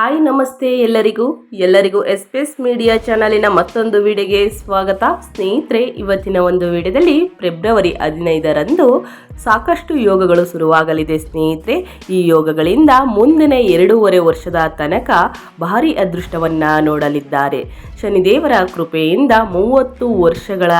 Hi, ನಮಸ್ತೆ ಎಲ್ಲರಿಗೂ. ಎಲ್ಲರಿಗೂ ಎಸ್ ಪಿ ಎಸ್ ಮೀಡಿಯಾ ಚಾನಲಿನ ಮತ್ತೊಂದು ವಿಡಿಯೋಗೆ ಸ್ವಾಗತ. ಸ್ನೇಹಿತರೆ, ಇವತ್ತಿನ ಒಂದು ವಿಡಿಯೋದಲ್ಲಿ ಫೆಬ್ರವರಿ ಹದಿನೈದರಂದು ಸಾಕಷ್ಟು ಯೋಗಗಳು ಶುರುವಾಗಲಿದೆ ಸ್ನೇಹಿತರೆ. ಈ ಯೋಗಗಳಿಂದ ಮುಂದಿನ ಎರಡೂವರೆ ವರ್ಷದ ತನಕ ಭಾರಿ ಅದೃಷ್ಟವನ್ನು ನೋಡಲಿದ್ದಾರೆ. ಶನಿದೇವರ ಕೃಪೆಯಿಂದ ಮೂವತ್ತು ವರ್ಷಗಳ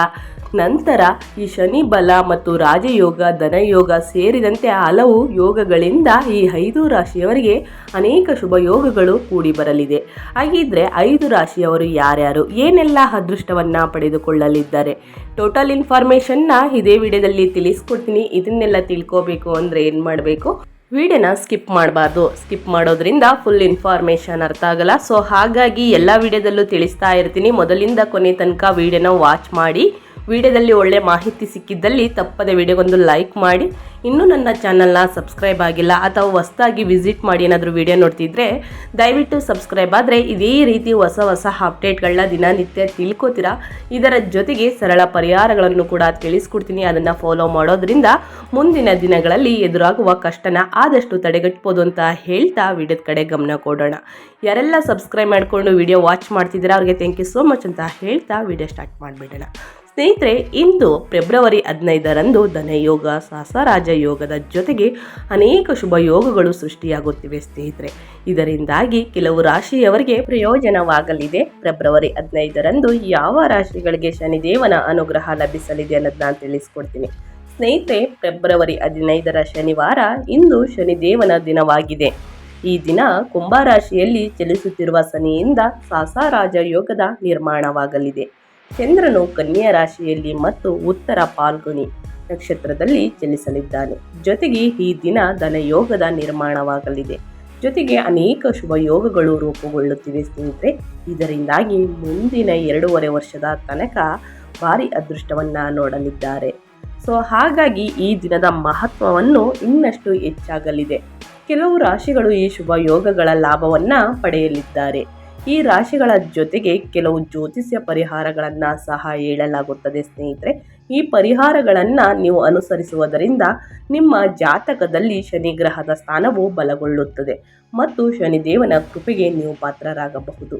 ನಂತರ ಈ ಶನಿ ಬಲ ಮತ್ತು ರಾಜಯೋಗ, ಧನಯೋಗ ಸೇರಿದಂತೆ ಹಲವು ಯೋಗಗಳಿಂದ ಈ ಐದು ರಾಶಿಯವರಿಗೆ ಅನೇಕ ಶುಭ ಯೋಗಗಳು ಕೂಡಿ ಬರಲಿದೆ. ಹಾಗಿದ್ರೆ ಐದು ರಾಶಿಯವರು ಯಾರ್ಯಾರು? ಏನೆಲ್ಲ ಅದೃಷ್ಟವನ್ನ ಪಡೆದುಕೊಳ್ಳಲಿದ್ದಾರೆ? ಟೋಟಲ್ ಇನ್ಫಾರ್ಮೇಷನ್ನ ಇದೇ ವಿಡಿಯೋದಲ್ಲಿ ತಿಳಿಸ್ಕೊಡ್ತೀನಿ. ಇದನ್ನೆಲ್ಲ ತಿಳ್ಕೋಬೇಕು ಅಂದರೆ ಏನು ಮಾಡಬೇಕು? ವಿಡಿಯೋನ ಸ್ಕಿಪ್ ಮಾಡಬಾರ್ದು. ಸ್ಕಿಪ್ ಮಾಡೋದ್ರಿಂದ ಫುಲ್ ಇನ್ಫಾರ್ಮೇಷನ್ ಅರ್ಥ ಆಗಲ್ಲ. ಸೊ ಹಾಗಾಗಿ ಎಲ್ಲ ವಿಡಿಯೋದಲ್ಲೂ ತಿಳಿಸ್ತಾ ಇರ್ತೀನಿ. ಮೊದಲಿಂದ ಕೊನೆ ತನಕ ವಿಡಿಯೋನ ವಾಚ್ ಮಾಡಿ. ವಿಡಿಯೋದಲ್ಲಿ ಒಳ್ಳೆ ಮಾಹಿತಿ ಸಿಕ್ಕಿದ್ದಲ್ಲಿ ತಪ್ಪದೆ ವಿಡಿಯೋಗೊಂದು ಲೈಕ್ ಮಾಡಿ. ಇನ್ನೂ ನನ್ನ ಚಾನಲ್ನ ಸಬ್ಸ್ಕ್ರೈಬ್ ಆಗಿಲ್ಲ ಅಥವಾ ಹೊಸದಾಗಿ ವಿಸಿಟ್ ಮಾಡಿ ಏನಾದರೂ ವಿಡಿಯೋ ನೋಡ್ತಿದ್ರೆ ದಯವಿಟ್ಟು ಸಬ್ಸ್ಕ್ರೈಬ್ ಆದರೆ ಇದೇ ರೀತಿ ಹೊಸ ಹೊಸ ಅಪ್ಡೇಟ್ಗಳನ್ನ ದಿನನಿತ್ಯ ತಿಳ್ಕೊತೀರಾ? ಇದರ ಜೊತೆಗೆ ಸರಳ ಪರಿಹಾರಗಳನ್ನು ಕೂಡ ತಿಳಿಸ್ಕೊಡ್ತೀನಿ. ಅದನ್ನು ಫಾಲೋ ಮಾಡೋದ್ರಿಂದ ಮುಂದಿನ ದಿನಗಳಲ್ಲಿ ಎದುರಾಗುವ ಕಷ್ಟನ ಆದಷ್ಟು ತಡೆಗಟ್ಬೋದು ಅಂತ ಹೇಳ್ತಾ ವಿಡಿಯೋದ ಕಡೆ ಗಮನ ಕೊಡೋಣ. ಯಾರೆಲ್ಲ ಸಬ್ಸ್ಕ್ರೈಬ್ ಮಾಡಿಕೊಂಡು ವಿಡಿಯೋ ವಾಚ್ ಮಾಡ್ತಿದ್ದೀರಾ, ಅವ್ರಿಗೆ ಥ್ಯಾಂಕ್ ಯು ಸೋ ಮಚ್ ಅಂತ ಹೇಳ್ತಾ ವಿಡಿಯೋ ಸ್ಟಾರ್ಟ್ ಮಾಡಿಬಿಡೋಣ. ಸ್ನೇಹಿತರೆ, ಇಂದು ಫೆಬ್ರವರಿ ಹದಿನೈದರಂದು ಧನಯೋಗ ಸಹಸರಾಜ ಯೋಗದ ಜೊತೆಗೆ ಅನೇಕ ಶುಭ ಯೋಗಗಳು ಸೃಷ್ಟಿಯಾಗುತ್ತಿವೆ ಸ್ನೇಹಿತರೆ. ಇದರಿಂದಾಗಿ ಕೆಲವು ರಾಶಿಯವರಿಗೆ ಪ್ರಯೋಜನವಾಗಲಿದೆ. ಫೆಬ್ರವರಿ ಹದಿನೈದರಂದು ಯಾವ ರಾಶಿಗಳಿಗೆ ಶನಿದೇವನ ಅನುಗ್ರಹ ಲಭಿಸಲಿದೆ ಅನ್ನೋದನ್ನ ತಿಳಿಸ್ಕೊಡ್ತೀನಿ. ಸ್ನೇಹಿತರೆ, ಫೆಬ್ರವರಿ ಹದಿನೈದರ ಶನಿವಾರ ಇಂದು ಶನಿದೇವನ ದಿನವಾಗಿದೆ. ಈ ದಿನ ಕುಂಭರಾಶಿಯಲ್ಲಿ ಚಲಿಸುತ್ತಿರುವ ಶನಿಯಿಂದ ಸಾಸಾರಾಜ ಯೋಗದ ನಿರ್ಮಾಣವಾಗಲಿದೆ. ಚಂದ್ರನು ಕನ್ಯಾ ರಾಶಿಯಲ್ಲಿ ಮತ್ತು ಉತ್ತರ ಪಾಲ್ಗುಣಿ ನಕ್ಷತ್ರದಲ್ಲಿ ಚಲಿಸಲಿದ್ದಾನೆ ಜೊತೆಗೆ ಈ ದಿನ ಧನಯೋಗದ ನಿರ್ಮಾಣವಾಗಲಿದೆ. ಜೊತೆಗೆ ಅನೇಕ ಶುಭ ಯೋಗಗಳು ರೂಪುಗೊಳ್ಳುತ್ತಿವೆ ಸ್ನೇಹಿತರೆ. ಇದರಿಂದಾಗಿ ಮುಂದಿನ ಎರಡೂವರೆ ವರ್ಷದ ತನಕ ಭಾರಿ ಅದೃಷ್ಟವನ್ನು ನೋಡಲಿದ್ದಾರೆ. ಸೊ, ಹಾಗಾಗಿ ಈ ದಿನದ ಮಹತ್ವವನ್ನು ಇನ್ನಷ್ಟು ಹೆಚ್ಚಾಗಲಿದೆ. ಕೆಲವು ರಾಶಿಗಳು ಈ ಶುಭ ಯೋಗಗಳ ಲಾಭವನ್ನು ಪಡೆಯಲಿದ್ದಾರೆ. ಈ ರಾಶಿಗಳ ಜೊತೆಗೆ ಕೆಲವು ಜ್ಯೋತಿಷ್ಯ ಪರಿಹಾರಗಳನ್ನು ಸಹ ಹೇಳಲಾಗುತ್ತದೆ ಸ್ನೇಹಿತರೆ. ಈ ಪರಿಹಾರಗಳನ್ನು ನೀವು ಅನುಸರಿಸುವುದರಿಂದ ನಿಮ್ಮ ಜಾತಕದಲ್ಲಿ ಶನಿ ಗ್ರಹದ ಸ್ಥಾನವು ಬಲಗೊಳ್ಳುತ್ತದೆ ಮತ್ತು ಶನಿದೇವನ ಕೃಪೆಗೆ ನೀವು ಪಾತ್ರರಾಗಬಹುದು.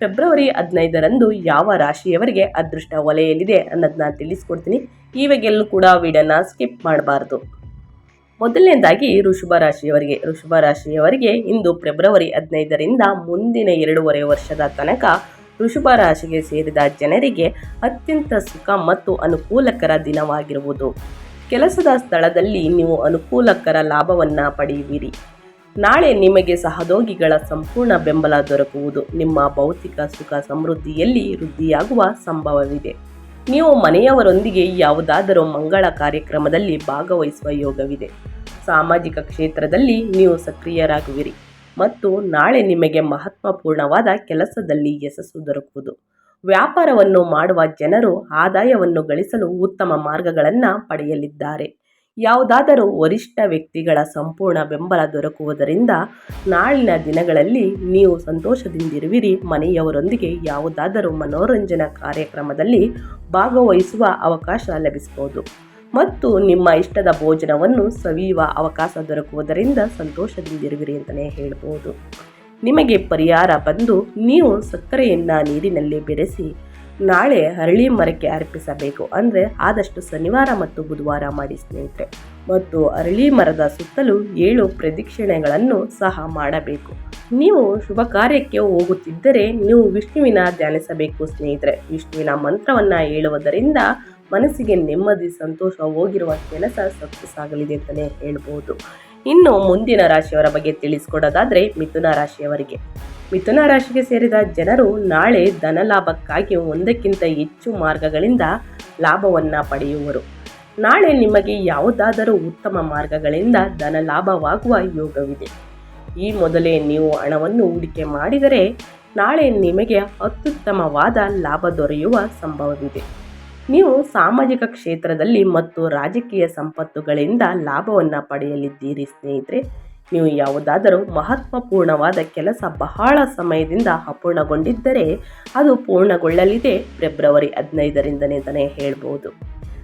ಫೆಬ್ರವರಿ ಹದಿನೈದರಂದು ಯಾವ ರಾಶಿಯವರಿಗೆ ಅದೃಷ್ಟ ಒಲೆಯಲ್ಲಿದೆ ಅನ್ನೋದನ್ನ ತಿಳಿಸ್ಕೊಡ್ತೀನಿ. ಇವಾಗೆಲ್ಲೂ ಕೂಡ ವಿಡಿಯೋನ ಸ್ಕಿಪ್ ಮಾಡಬಾರ್ದು. ಮೊದಲನೇದಾಗಿ ಋಷಭ ರಾಶಿಯವರಿಗೆ. ಋಷಭ ರಾಶಿಯವರಿಗೆ ಇಂದು ಫೆಬ್ರವರಿ ಹದಿನೈದರಿಂದ ಮುಂದಿನ ಎರಡೂವರೆ ವರ್ಷದ ತನಕ ಋಷಭ ರಾಶಿಗೆ ಸೇರಿದ ಜನರಿಗೆ ಅತ್ಯಂತ ಸುಖ ಮತ್ತು ಅನುಕೂಲಕರ ದಿನವಾಗಿರುವುದು. ಕೆಲಸದ ಸ್ಥಳದಲ್ಲಿ ನೀವು ಅನುಕೂಲಕರ ಲಾಭವನ್ನು ಪಡೆಯುವಿರಿ. ನಾಳೆ ನಿಮಗೆ ಸಹೋದ್ಯೋಗಿಗಳ ಸಂಪೂರ್ಣ ಬೆಂಬಲ ದೊರಕುವುದು. ನಿಮ್ಮ ಭೌತಿಕ ಸುಖ ಸಮೃದ್ಧಿಯಲ್ಲಿ ವೃದ್ಧಿಯಾಗುವ ಸಂಭವವಿದೆ. ನೀವು ಮನೆಯವರೊಂದಿಗೆ ಯಾವುದಾದರೂ ಮಂಗಳ ಕಾರ್ಯಕ್ರಮದಲ್ಲಿ ಭಾಗವಹಿಸುವ ಯೋಗವಿದೆ. ಸಾಮಾಜಿಕ ಕ್ಷೇತ್ರದಲ್ಲಿ ನೀವು ಸಕ್ರಿಯರಾಗುವಿರಿ ಮತ್ತು ನಾಳೆ ನಿಮಗೆ ಮಹತ್ವಪೂರ್ಣವಾದ ಕೆಲಸದಲ್ಲಿ ಯಶಸ್ಸು ದೊರಕುವುದು. ವ್ಯಾಪಾರವನ್ನು ಮಾಡುವ ಜನರು ಆದಾಯವನ್ನು ಗಳಿಸಲು ಉತ್ತಮ ಮಾರ್ಗಗಳನ್ನು ಪಡೆಯಲಿದ್ದಾರೆ. ಯಾವುದಾದರೂ ವರಿಷ್ಠ ವ್ಯಕ್ತಿಗಳ ಸಂಪೂರ್ಣ ಬೆಂಬಲ ದೊರಕುವುದರಿಂದ ನಾಳಿನ ದಿನಗಳಲ್ಲಿ ನೀವು ಸಂತೋಷದಿಂದಿರುವಿರಿ. ಮನೆಯವರೊಂದಿಗೆ ಯಾವುದಾದರೂ ಮನೋರಂಜನಾ ಕಾರ್ಯಕ್ರಮದಲ್ಲಿ ಭಾಗವಹಿಸುವ ಅವಕಾಶ ಲಭಿಸಬಹುದು. ಮತ್ತು ನಿಮ್ಮ ಇಷ್ಟದ ಭೋಜನವನ್ನು ಸವಿಯುವ ಅವಕಾಶ ದೊರಕುವುದರಿಂದ ಸಂತೋಷದಿಂದಿರುವಿರಿ ಅಂತಲೇ ಹೇಳ್ಬೋದು ನಿಮಗೆ ಪರಿಹಾರ ಬಂದು ನೀವು ಸಕ್ಕರೆಯನ್ನು ನೀರಿನಲ್ಲಿ ಬೆರೆಸಿ ನಾಳೆ ಅರಳಿ ಮರಕ್ಕೆ ಅರ್ಪಿಸಬೇಕು. ಅಂದರೆ ಆದಷ್ಟು ಶನಿವಾರ ಮತ್ತು ಬುಧವಾರ ಮಾಡಿ ಸ್ನೇಹಿತರೆ. ಮತ್ತು ಅರಳಿ ಮರದ ಸುತ್ತಲೂ ಏಳು ಪ್ರದಕ್ಷಿಣೆಗಳನ್ನು ಸಹ ಮಾಡಬೇಕು. ನೀವು ಶುಭ ಕಾರ್ಯಕ್ಕೆ ಹೋಗುತ್ತಿದ್ದರೆ ನೀವು ವಿಷ್ಣುವಿನ ಧ್ಯಾನಿಸಬೇಕು ಸ್ನೇಹಿತರೆ. ವಿಷ್ಣುವಿನ ಮಂತ್ರವನ್ನು ಹೇಳುವುದರಿಂದ ಮನಸ್ಸಿಗೆ ನೆಮ್ಮದಿ, ಸಂತೋಷ ಹೋಗಿರುವ ಕೆಲಸ ಸಕ್ಸಸ್ ಆಗಲಿದೆ ಅಂತಲೇ ಹೇಳ್ಬೋದು. ಇನ್ನು ಮುಂದಿನ ರಾಶಿಯವರ ಬಗ್ಗೆ ತಿಳಿಸ್ಕೊಡೋದಾದರೆ ಮಿಥುನ ರಾಶಿಯವರಿಗೆ. ಮಿಥುನ ರಾಶಿಗೆ ಸೇರಿದ ಜನರು ನಾಳೆ ಧನಲಾಭಕ್ಕಾಗಿ ಒಂದಕ್ಕಿಂತ ಹೆಚ್ಚು ಮಾರ್ಗಗಳಿಂದ ಲಾಭವನ್ನು ಪಡೆಯುವರು. ನಾಳೆ ನಿಮಗೆ ಯಾವುದಾದರೂ ಉತ್ತಮ ಮಾರ್ಗಗಳಿಂದ ಧನ ಲಾಭವಾಗುವ ಯೋಗವಿದೆ. ಈ ಮೊದಲೇ ನೀವು ಹಣವನ್ನು ಹೂಡಿಕೆ ಮಾಡಿದರೆ ನಾಳೆ ನಿಮಗೆ ಅತ್ಯುತ್ತಮವಾದ ಲಾಭ ದೊರೆಯುವ ಸಂಭವವಿದೆ. ನೀವು ಸಾಮಾಜಿಕ ಕ್ಷೇತ್ರದಲ್ಲಿ ಮತ್ತು ರಾಜಕೀಯ ಸಂಪತ್ತುಗಳಿಂದ ಲಾಭವನ್ನು ಪಡೆಯಲಿದ್ದೀರಿ ಸ್ನೇಹಿತರೆ ನೀವು ಯಾವುದಾದರೂ ಮಹತ್ವಪೂರ್ಣವಾದ ಕೆಲಸ ಬಹಳ ಸಮಯದಿಂದ ಅಪೂರ್ಣಗೊಂಡಿದ್ದರೆ ಅದು ಪೂರ್ಣಗೊಳ್ಳಲಿದೆ. ಫೆಬ್ರವರಿ ಹದಿನೈದರಿಂದನೇ ಹೇಳ್ಬೋದು.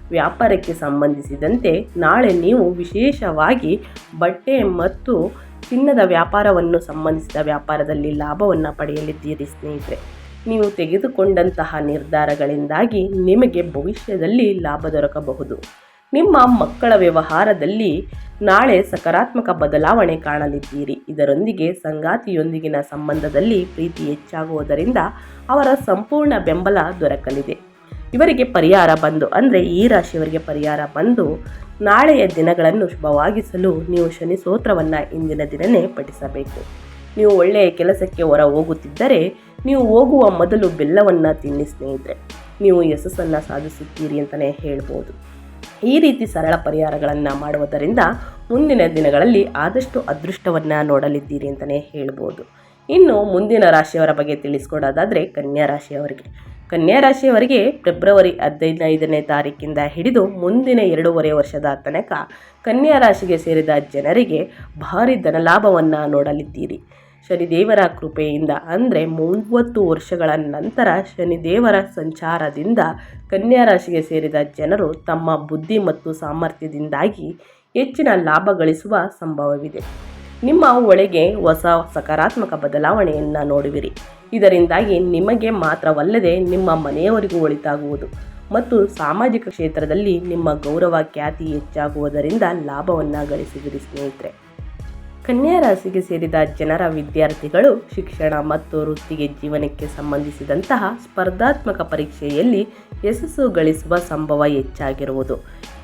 ವ್ಯಾಪಾರಕ್ಕೆ ಸಂಬಂಧಿಸಿದಂತೆ ನಾಳೆ ನೀವು ವಿಶೇಷವಾಗಿ ಬಟ್ಟೆ ಮತ್ತು ಚಿನ್ನದ ವ್ಯಾಪಾರವನ್ನು ಸಂಬಂಧಿಸಿದ ವ್ಯಾಪಾರದಲ್ಲಿ ಲಾಭವನ್ನು ಪಡೆಯಲಿದ್ದೀರಿ ಸ್ನೇಹಿತರೆ. ನೀವು ತೆಗೆದುಕೊಂಡಂತಹ ನಿರ್ಧಾರಗಳಿಂದಾಗಿ ನಿಮಗೆ ಭವಿಷ್ಯದಲ್ಲಿ ಲಾಭ ದೊರಕಬಹುದು. ನಿಮ್ಮ ಮಕ್ಕಳ ವ್ಯವಹಾರದಲ್ಲಿ ನಾಳೆ ಸಕಾರಾತ್ಮಕ ಬದಲಾವಣೆ ಕಾಣಲಿದ್ದೀರಿ. ಇದರೊಂದಿಗೆ ಸಂಗಾತಿಯೊಂದಿಗಿನ ಸಂಬಂಧದಲ್ಲಿ ಪ್ರೀತಿ ಹೆಚ್ಚಾಗುವುದರಿಂದ ಅವರ ಸಂಪೂರ್ಣ ಬೆಂಬಲ ದೊರಕಲಿದೆ. ಇವರಿಗೆ ಪರಿಹಾರ ಬಂದು, ಅಂದರೆ ಈ ರಾಶಿಯವರಿಗೆ ಪರಿಹಾರ ಬಂದು ನಾಳೆಯ ದಿನಗಳನ್ನು ಶುಭವಾಗಿಸಲು ನೀವು ಶನಿ ಸ್ತೋತ್ರವನ್ನು ಇಂದಿನ ದಿನನೇ ಪಠಿಸಬೇಕು. ನೀವು ಒಳ್ಳೆಯ ಕೆಲಸಕ್ಕೆ ಹೊರ ಹೋಗುತ್ತಿದ್ದರೆ ನೀವು ಹೋಗುವ ಮೊದಲು ಬೆಲ್ಲವನ್ನು ತಿನ್ನಿ ಸ್ನೇಹಿತರೆ. ನೀವು ಯಶಸ್ಸನ್ನು ಸಾಧಿಸುತ್ತೀರಿ ಅಂತಲೇ ಹೇಳ್ಬೋದು. ಈ ರೀತಿ ಸರಳ ಪರಿಹಾರಗಳನ್ನು ಮಾಡುವುದರಿಂದ ಮುಂದಿನ ದಿನಗಳಲ್ಲಿ ಆದಷ್ಟು ಅದೃಷ್ಟವನ್ನು ನೋಡಲಿದ್ದೀರಿ ಅಂತಲೇ ಹೇಳ್ಬೋದು. ಇನ್ನು ಮುಂದಿನ ರಾಶಿಯವರ ಬಗ್ಗೆ ತಿಳಿಸ್ಕೊಡೋದಾದರೆ ಕನ್ಯಾ ರಾಶಿಯವರಿಗೆ. ಕನ್ಯಾ ರಾಶಿಯವರಿಗೆ ಫೆಬ್ರವರಿ ಹದಿನೈದನೇ ತಾರೀಕಿಂದ ಹಿಡಿದು ಮುಂದಿನ ಎರಡೂವರೆ ವರ್ಷದ ತನಕ ಕನ್ಯಾ ರಾಶಿಗೆ ಸೇರಿದ ಜನರಿಗೆ ಭಾರಿ ಧನಲಾಭವನ್ನು ನೋಡಲಿದ್ದೀರಿ. ಶನಿದೇವರ ಕೃಪೆಯಿಂದ, ಅಂದರೆ ಮೂವತ್ತು ವರ್ಷಗಳ ನಂತರ ಶನಿದೇವರ ಸಂಚಾರದಿಂದ ಕನ್ಯಾ ರಾಶಿಗೆ ಸೇರಿದ ಜನರು ತಮ್ಮ ಬುದ್ಧಿ ಮತ್ತು ಸಾಮರ್ಥ್ಯದಿಂದಾಗಿ ಹೆಚ್ಚಿನ ಲಾಭ ಗಳಿಸುವ ಸಂಭವವಿದೆ. ನಿಮ್ಮ ಒಳಗೆ ಹೊಸ ಸಕಾರಾತ್ಮಕ ಬದಲಾವಣೆಯನ್ನು ನೋಡುವಿರಿ. ಇದರಿಂದಾಗಿ ನಿಮಗೆ ಮಾತ್ರವಲ್ಲದೆ ನಿಮ್ಮ ಮನೆಯವರಿಗೂ ಒಳಿತಾಗುವುದು ಮತ್ತು ಸಾಮಾಜಿಕ ಕ್ಷೇತ್ರದಲ್ಲಿ ನಿಮ್ಮ ಗೌರವ ಖ್ಯಾತಿ ಹೆಚ್ಚಾಗುವುದರಿಂದ ಲಾಭವನ್ನು ಗಳಿಸುವಿರಿ ಸ್ನೇಹಿತರೆ. ಕನ್ಯಾ ರಾಶಿಗೆ ಸೇರಿದ ಜನರ ವಿದ್ಯಾರ್ಥಿಗಳು ಶಿಕ್ಷಣ ಮತ್ತು ವೃತ್ತಿಗೆ ಜೀವನಕ್ಕೆ ಸಂಬಂಧಿಸಿದಂತಹ ಸ್ಪರ್ಧಾತ್ಮಕ ಪರೀಕ್ಷೆಯಲ್ಲಿ ಯಶಸ್ಸು ಗಳಿಸುವ ಸಂಭವ ಹೆಚ್ಚಾಗಿರುವುದು.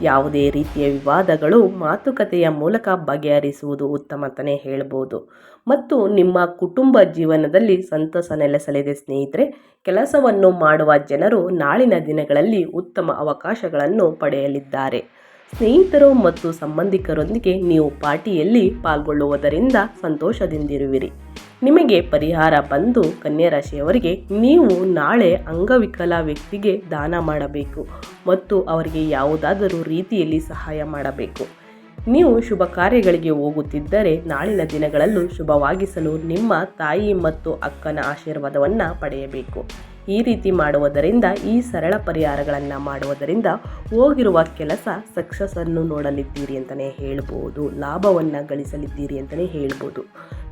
ಯಾವುದೇ ರೀತಿಯ ವಿವಾದಗಳು ಮಾತುಕತೆಯ ಮೂಲಕ ಬಗೆಹರಿಸುವುದು ಉತ್ತಮ ಅಂತಲೇ ಹೇಳ್ಬೋದು. ಮತ್ತು ನಿಮ್ಮ ಕುಟುಂಬ ಜೀವನದಲ್ಲಿ ಸಂತಸ ನೆಲೆಸಲಿದೆ ಸ್ನೇಹಿತರೆ, ಕೆಲಸವನ್ನು ಮಾಡುವ ಜನರು ನಾಳಿನ ದಿನಗಳಲ್ಲಿ ಉತ್ತಮ ಅವಕಾಶಗಳನ್ನು ಪಡೆಯಲಿದ್ದಾರೆ. ಸ್ನೇಹಿತರು ಮತ್ತು ಸಂಬಂಧಿಕರೊಂದಿಗೆ ನೀವು ಪಾರ್ಟಿಯಲ್ಲಿ ಪಾಲ್ಗೊಳ್ಳುವುದರಿಂದ ಸಂತೋಷದಿಂದಿರುವಿರಿ. ನಿಮಗೆ ಪರಿಹಾರ ಬಂದು ಕನ್ಯಾ ರಾಶಿಯವರಿಗೆ ನೀವು ನಾಳೆ ಅಂಗವಿಕಲ ವ್ಯಕ್ತಿಗೆ ದಾನ ಮಾಡಬೇಕು ಮತ್ತು ಅವರಿಗೆ ಯಾವುದಾದರೂ ರೀತಿಯಲ್ಲಿ ಸಹಾಯ ಮಾಡಬೇಕು. ನೀವು ಶುಭ ಕಾರ್ಯಗಳಿಗೆ ಹೋಗುತ್ತಿದ್ದರೆ ನಾಳಿನ ದಿನಗಳಲ್ಲೂ ಶುಭವಾಗಿಸಲು ನಿಮ್ಮ ತಾಯಿ ಮತ್ತು ಅಕ್ಕನ ಆಶೀರ್ವಾದವನ್ನು ಪಡೆಯಬೇಕು. ಈ ರೀತಿ ಮಾಡುವುದರಿಂದ, ಈ ಸರಳ ಪರಿಹಾರಗಳನ್ನು ಮಾಡುವುದರಿಂದ ಹೋಗಿರುವ ಕೆಲಸ ಸಕ್ಸಸ್ಸನ್ನು ನೋಡಲಿದ್ದೀರಿ ಅಂತಲೇ ಹೇಳ್ಬೋದು, ಲಾಭವನ್ನು ಗಳಿಸಲಿದ್ದೀರಿ ಅಂತಲೇ ಹೇಳ್ಬೋದು.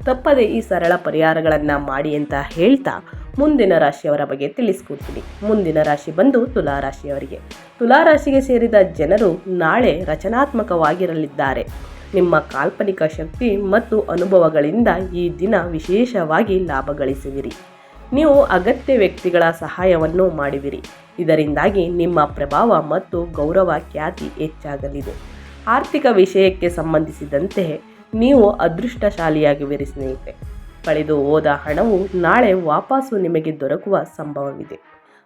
ತಪ್ಪದೆ ಈ ಸರಳ ಪರಿಹಾರಗಳನ್ನು ಮಾಡಿ ಅಂತ ಹೇಳ್ತಾ ಮುಂದಿನ ರಾಶಿಯವರ ಬಗ್ಗೆ ತಿಳಿಸ್ಕೊಡ್ತೀನಿ. ಮುಂದಿನ ರಾಶಿ ಬಂದು ತುಲಾ ರಾಶಿಯವರಿಗೆ. ತುಲಾ ರಾಶಿಗೆ ಸೇರಿದ ಜನರು ನಾಳೆ ರಚನಾತ್ಮಕವಾಗಿರಲಿದ್ದಾರೆ. ನಿಮ್ಮ ಕಾಲ್ಪನಿಕ ಶಕ್ತಿ ಮತ್ತು ಅನುಭವಗಳಿಂದ ಈ ದಿನ ವಿಶೇಷವಾಗಿ ಲಾಭ ಗಳಿಸುವಿರಿ. ನೀವು ಅಗತ್ಯ ವ್ಯಕ್ತಿಗಳ ಸಹಾಯವನ್ನು ಮಾಡುವಿರಿ ಇದರಿಂದಾಗಿ ನಿಮ್ಮ ಪ್ರಭಾವ ಮತ್ತು ಗೌರವ ಖ್ಯಾತಿ ಹೆಚ್ಚಾಗಲಿದೆ. ಆರ್ಥಿಕ ವಿಷಯಕ್ಕೆ ಸಂಬಂಧಿಸಿದಂತೆ ನೀವು ಅದೃಷ್ಟಶಾಲಿಯಾಗುವಿರಿ ಸ್ನೇಹಿತರೆ ಕಳೆದು ಹೋದ ಹಣವು ನಾಳೆ ವಾಪಸ್ಸು ನಿಮಗೆ ದೊರಕುವ ಸಂಭವವಿದೆ.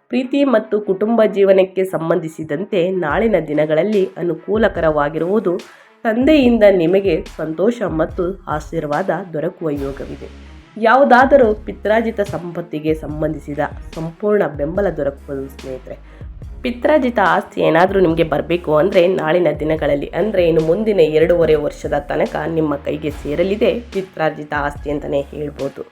ಪ್ರೀತಿ ಮತ್ತು ಕುಟುಂಬ ಜೀವನಕ್ಕೆ ಸಂಬಂಧಿಸಿದಂತೆ ನಾಳಿನ ದಿನಗಳಲ್ಲಿ ಅನುಕೂಲಕರವಾಗಿರುವುದು ತಂದೆಯಿಂದ ನಿಮಗೆ ಸಂತೋಷ ಮತ್ತು ಆಶೀರ್ವಾದ ದೊರಕುವ ಯೋಗವಿದೆ. ಯಾವುದಾದರೂ ಪಿತ್ರಾಜಿತ ಸಂಪತ್ತಿಗೆ ಸಂಬಂಧಿಸಿದ ಸಂಪೂರ್ಣ ಬೆಂಬಲ ದೊರಕಬಹುದು ಸ್ನೇಹಿತರೆ. ಪಿತ್ರಾಜಿತ ಆಸ್ತಿ ಏನಾದರೂ ನಿಮಗೆ ಬರಬೇಕು ಅಂದರೆ ನಾಳಿನ ದಿನಗಳಲ್ಲಿ ಅಂದರೆ ಇನ್ನು ಮುಂದಿನ ಎರಡೂವರೆ ವರ್ಷದ ತನಕ ನಿಮ್ಮ ಕೈಗೆ ಸೇರಲಿದೆ ಪಿತ್ರಾರ್ಜಿತ ಆಸ್ತಿ ಅಂತಲೇ ಹೇಳ್ಬೋದು.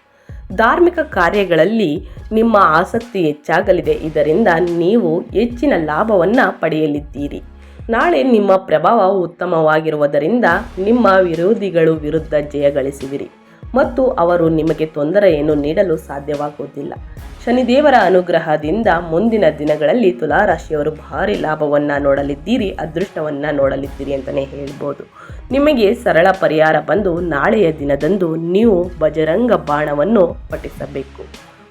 ಧಾರ್ಮಿಕ ಕಾರ್ಯಗಳಲ್ಲಿ ನಿಮ್ಮ ಆಸಕ್ತಿ ಹೆಚ್ಚಾಗಲಿದೆ. ಇದರಿಂದ ನೀವು ಹೆಚ್ಚಿನ ಲಾಭವನ್ನು ಪಡೆಯಲಿದ್ದೀರಿ. ನಾಳೆ ನಿಮ್ಮ ಪ್ರಭಾವ ಉತ್ತಮವಾಗಿರುವುದರಿಂದ ನಿಮ್ಮ ವಿರೋಧಿಗಳು ವಿರುದ್ಧ ಜಯ ಗಳಿಸುವಿರಿ. ಮತ್ತು ಅವರು ನಿಮಗೆ ತೊಂದರೆಯನ್ನು ನೀಡಲು ಸಾಧ್ಯವಾಗುವುದಿಲ್ಲ. ಶನಿದೇವರ ಅನುಗ್ರಹದಿಂದ ಮುಂದಿನ ದಿನಗಳಲ್ಲಿ ತುಲಾರಾಶಿಯವರು ಭಾರಿ ಲಾಭವನ್ನು ನೋಡಲಿದ್ದೀರಿ, ಅದೃಷ್ಟವನ್ನು ನೋಡಲಿದ್ದೀರಿ ಅಂತಲೇ ಹೇಳ್ಬೋದು. ನಿಮಗೆ ಸರಳ ಪರಿಹಾರ ಬಂದು ನಾಳೆಯ ದಿನದಂದು ನೀವು ಬಜರಂಗ ಬಾಣವನ್ನು ಪಠಿಸಬೇಕು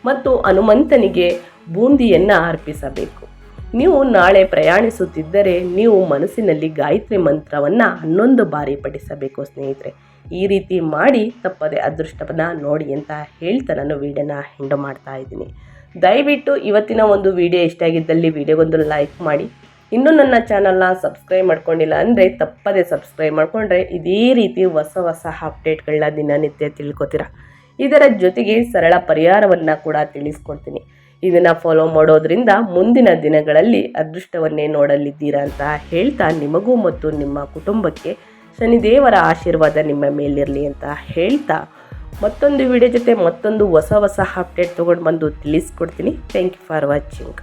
ಮತ್ತು ಹನುಮಂತನಿಗೆ ಬೂಂದಿಯನ್ನು ಅರ್ಪಿಸಬೇಕು. ನೀವು ನಾಳೆ ಪ್ರಯಾಣಿಸುತ್ತಿದ್ದರೆ ನೀವು ಮನಸ್ಸಿನಲ್ಲಿ ಗಾಯತ್ರಿ ಮಂತ್ರವನ್ನು ಹನ್ನೊಂದು ಬಾರಿ ಪಠಿಸಬೇಕು ಸ್ನೇಹಿತರೆ. ಈ ರೀತಿ ಮಾಡಿ ತಪ್ಪದೆ ಅದೃಷ್ಟವನ್ನು ನೋಡಿ ಅಂತ ಹೇಳ್ತಾ ನಾನು ವೀಡಿಯೋನ ಹೆಂಡು ಮಾಡ್ತಾ ಇದ್ದೀನಿ. ದಯವಿಟ್ಟು ಇವತ್ತಿನ ಒಂದು ವಿಡಿಯೋ ಇಷ್ಟ ಆಗಿದ್ದಲ್ಲಿ ವಿಡಿಯೋಗೊಂದು ಲೈಕ್ ಮಾಡಿ. ಇನ್ನೂ ನನ್ನ ಚಾನಲ್ನ ಸಬ್ಸ್ಕ್ರೈಬ್ ಮಾಡ್ಕೊಂಡಿಲ್ಲ ಅಂದರೆ ತಪ್ಪದೆ ಸಬ್ಸ್ಕ್ರೈಬ್ ಮಾಡಿಕೊಂಡ್ರೆ ಇದೇ ರೀತಿ ಹೊಸ ಹೊಸ ಅಪ್ಡೇಟ್ಗಳನ್ನ ದಿನನಿತ್ಯ ತಿಳ್ಕೊತೀರಾ? ಇದರ ಜೊತೆಗೆ ಸರಳ ಪರಿಹಾರವನ್ನು ಕೂಡ ತಿಳಿಸ್ಕೊಡ್ತೀನಿ. ಇದನ್ನು ಫಾಲೋ ಮಾಡೋದ್ರಿಂದ ಮುಂದಿನ ದಿನಗಳಲ್ಲಿ ಅದೃಷ್ಟವನ್ನೇ ನೋಡಲಿದ್ದೀರಾ ಅಂತ ಹೇಳ್ತಾ ನಿಮಗೂ ಮತ್ತು ನಿಮ್ಮ ಕುಟುಂಬಕ್ಕೆ ಶನಿದೇವರ ಆಶೀರ್ವಾದ ನಿಮ್ಮ ಮೇಲಿರಲಿ ಅಂತ ಹೇಳ್ತಾ ಮತ್ತೊಂದು ವಿಡಿಯೋ ಜೊತೆ ಮತ್ತೊಂದು ಹೊಸ ಹೊಸ ಅಪ್ಡೇಟ್ ತೊಗೊಂಡು ಬಂದು ತಿಳಿಸ್ಕೊಡ್ತೀನಿ. Thank you for watching